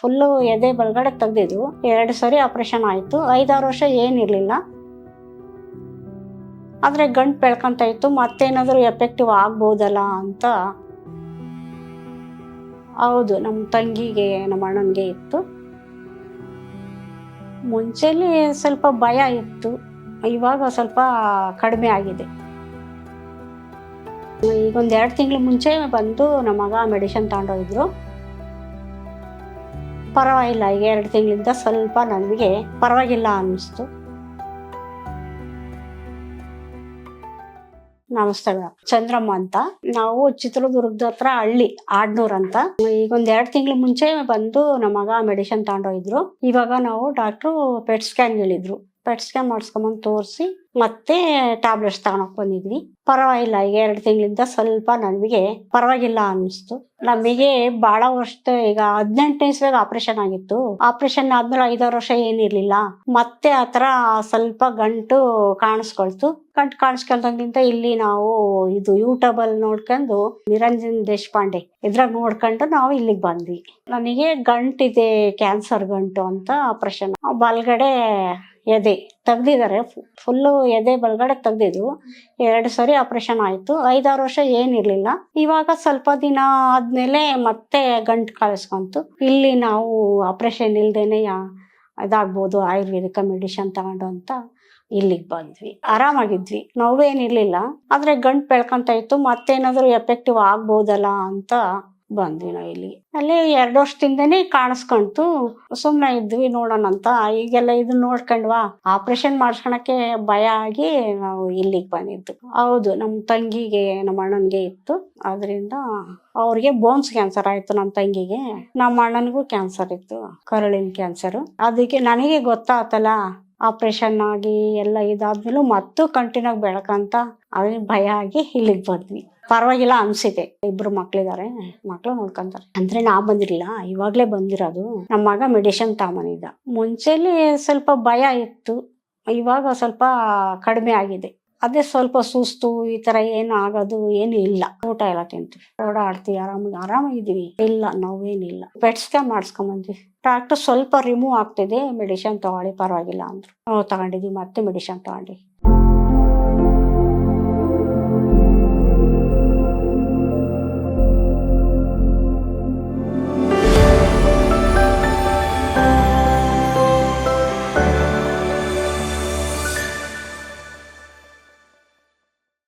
Full ಎದೆ ಬಲಗಡೆ ತೆಗೆದಿದ್ವು. ಎರಡು ಸರಿ ಆಪರೇಷನ್ ಆಯಿತು. ಐದಾರು ವರ್ಷ ಏನಿರಲಿಲ್ಲ. ಆದರೆ ಗಂಟು ಬೆಳ್ಕೊಂತ ಇತ್ತು. ಮತ್ತೇನಾದರೂ ಎಫೆಕ್ಟಿವ್ ಆಗ್ಬೋದಲ್ಲ ಅಂತ ಹೌದು ನಮ್ಮ ತಂಗಿಗೆ, ನಮ್ಮ ಅಣ್ಣನಿಗೆ ಇತ್ತು. ಮುಂಚೆಲಿ ಸ್ವಲ್ಪ ಭಯ ಇತ್ತು. ಇವಾಗ ಸ್ವಲ್ಪ ಕಡಿಮೆ ಆಗಿದೆ. ಈಗ ಒಂದು ಎರಡು ತಿಂಗಳ ಮುಂಚೆ ಬಂದು ನಮ್ಮ ಮಗ ಮೆಡಿಷನ್ ತಗೊಂಡೋಗಿದ್ರು. ಪರವಾಗಿಲ್ಲ, ಈಗ ಎರಡು ತಿಂಗಳಿಂದ ಸ್ವಲ್ಪ ನನಗೆ ಪರವಾಗಿಲ್ಲ ಅನ್ನಿಸ್ತು. ನಮಸ್ತೆ ಚಂದ್ರಮ್ಮ ಅಂತ. ನಾವು ಚಿತ್ರದುರ್ಗದ ಹತ್ರ ಹಳ್ಳಿ, ಆಡ್ನೂರ್ ಅಂತ. ಈಗ ಒಂದ್ ಎರಡ್ ತಿಂಗಳ ಮುಂಚೆ ಬಂದು ನಮ್ಮ ಮಗ ಮೆಡಿಸಿನ್ ತಗೊಂಡೋಗಿದ್ರು ಇವಾಗ ನಾವು ಡಾಕ್ಟ್ರು ಪೆಟ್ ಸ್ಕ್ಯಾನ್ ಹೇಳಿದ್ರು. ಪೆಟ್ ಸ್ಕ್ಯಾನ್ ಮಾಡಿಸ್ಕೊಂಬಂದು ತೋರಿಸಿ ಮತ್ತೆ ಟ್ಯಾಬ್ಲೆಟ್ಸ್ ತಗೊಂಡೋಗಿ ಬಂದಿದ್ವಿ. ಪರವಾಗಿಲ್ಲ, ಈಗ ಎರಡು ತಿಂಗಳಿಂದ ಸ್ವಲ್ಪ ನನಗೆ ಪರವಾಗಿಲ್ಲ ಅನ್ನಿಸ್ತು. ನಮಗೆ ಬಹಳ ವರ್ಷ, ಈಗ ಹದಿನೆಂಟು ಇಸ್ವಿಯಾಗ ಆಪರೇಷನ್ ಆಗಿತ್ತು. ಆಪರೇಷನ್ ಆದ್ಮೇಲೆ ಐದಾರು ವರ್ಷ ಏನಿರ್ಲಿಲ್ಲ. ಮತ್ತೆ ಆತರ ಸ್ವಲ್ಪ ಗಂಟು ಕಾಣಿಸ್ಕೊಳ್ತು. ಗಂಟು ಕಾಣಿಸ್ಕೊಳ್ದಂಗಿಂತ ಇಲ್ಲಿ ನಾವು ಇದು ಯೂಟ್ಯೂಬ್ ಅಲ್ಲಿ ನೋಡ್ಕೊಂಡು ನಿರಂಜನ್ ದೇಶಪಾಂಡೆ ಇದ್ರಾಗ ನೋಡ್ಕೊಂಡು ನಾವು ಇಲ್ಲಿಗೆ ಬಂದ್ವಿ. ನನಗೆ ಗಂಟಿದೆ ಕ್ಯಾನ್ಸರ್ ಗಂಟು ಅಂತ ಆಪರೇಷನ್ ಬಲ್ಗಡೆ ಎದೆ ತೆಗ್ದಿದ್ದಾರೆ. ಫುಲ್ಲು ಎದೆ ಬಲ್ಗಡೆ ತೆಗ್ದಿದ್ರು ಎರಡು ಸರಿ ಆಪರೇಷನ್ ಆಯಿತು. ಐದಾರು ವರ್ಷ ಏನಿರಲಿಲ್ಲ ಇವಾಗ ಸ್ವಲ್ಪ ದಿನ ಆದಮೇಲೆ ಮತ್ತೆ ಗಂಟು ಕಳಿಸ್ಕೊಂತು ಇಲ್ಲಿ ನಾವು ಆಪರೇಷನ್ ಇಲ್ದೇನೆ ಇದಾಗ್ಬೋದು, ಆಯುರ್ವೇದಿಕ ಮೆಡಿಷನ್ ತಗೊಂಡು ಅಂತ ಇಲ್ಲಿಗೆ ಬಂದ್ವಿ. ಆರಾಮಾಗಿದ್ವಿ. ನೋವೇನಿರಲಿಲ್ಲ ಆದರೆ ಗಂಟು ಬೆಳ್ಕೊಂತ ಇತ್ತು. ಮತ್ತೇನಾದರೂ ಎಫೆಕ್ಟಿವ್ ಆಗ್ಬೋದಲ್ಲ ಅಂತ ಬಂದ್ವಿ ನಾವು ಇಲ್ಲಿ. ಅಲ್ಲಿ ಎರಡು ವರ್ಷದಿಂದನೇ ಕಾಣಿಸ್ಕೊಂತು ಸುಮ್ಮನೆ ಇದ್ವಿ ನೋಡೋಣ ಅಂತ. ಈಗೆಲ್ಲ ಇದನ್ನ ನೋಡ್ಕೊಂಡ್ವಾ? ಆಪರೇಷನ್ ಮಾಡ್ಸ್ಕೊಳಕ್ಕೆ ಭಯ ಆಗಿ ನಾವು ಇಲ್ಲಿಗೆ ಬಂದಿದ್ದು. ಹೌದು ನಮ್ಮ ತಂಗಿಗೆ, ನಮ್ಮ ಅಣ್ಣನಿಗೆ ಇತ್ತು. ಅದರಿಂದ ಅವ್ರಿಗೆ ಬೋನ್ಸ್ ಕ್ಯಾನ್ಸರ್ ಆಯ್ತು ನಮ್ಮ ತಂಗಿಗೆ. ನಮ್ಮ ಅಣ್ಣನಿಗೂ ಕ್ಯಾನ್ಸರ್ ಇತ್ತು, ಕರುಳಿನ ಕ್ಯಾನ್ಸರ್ ಅದಕ್ಕೆ ನನಗೆ ಗೊತ್ತಾತಲ್ಲ ಆಪರೇಷನ್ ಆಗಿ ಎಲ್ಲ ಇದಾದ್ಮೇಲೂ ಮತ್ತು ಕಂಟಿನ್ಯೂ ಬೆಳಕಂತ ಅದ್ರ ಭಯ ಆಗಿ ಇಲ್ಲಿಗೆ ಬಂದ್ವಿ. ಪರವಾಗಿಲ್ಲ ಅನ್ಸಿದೆ. ಇಬ್ರು ಮಕ್ಳಿದಾರೆ. ಮಕ್ಳು ನೋಡ್ಕೊಂತಾರೆ. ಅಂದ್ರೆ ನಾ ಬಂದಿರಲಿಲ್ಲ. ಇವಾಗ್ಲೇ ಬಂದಿರೋದು. ನಮ್ಮ ಮಗ ಮೆಡಿಸಿನ್ ತಾಮನಿದ್ದ ಮುಂಚೆಲಿ ಸ್ವಲ್ಪ ಭಯ ಇತ್ತು. ಇವಾಗ ಸ್ವಲ್ಪ ಕಡಿಮೆ ಆಗಿದೆ. ಅದೇ ಸ್ವಲ್ಪ ಸುಸ್ತು, ಈ ತರ ಏನು ಆಗೋದು, ಏನು ಇಲ್ಲ. ಊಟ ಎಲ್ಲ ತಿಂತೀವಿ. ಓಡಾಡ್ತೀವಿ ಆರಾಮಾಗಿ ಆರಾಮಾಗಿದ್ದೀವಿ ಇಲ್ಲ, ನಾವೇನಿಲ್ಲ. ಪೆಟ್ ಸ್ಕ್ಯಾನ್ ಮಾಡಿಸ್ಕೊಂಬಂದ್ವಿ. ಡಾಕ್ಟರ್ ಸ್ವಲ್ಪ ರಿಮೂವ್ ಆಗ್ತಿದೆ ಮೆಡಿಸಿನ್ ತಗೊಳ್ಳಿ, ಪರವಾಗಿಲ್ಲ ಅಂದ್ರು. ನಾವು ತಗೊಂಡಿದ್ವಿ ಮತ್ತೆ ಮೆಡಿಸಿನ್ ತಗೊಂಡ್ವಿ.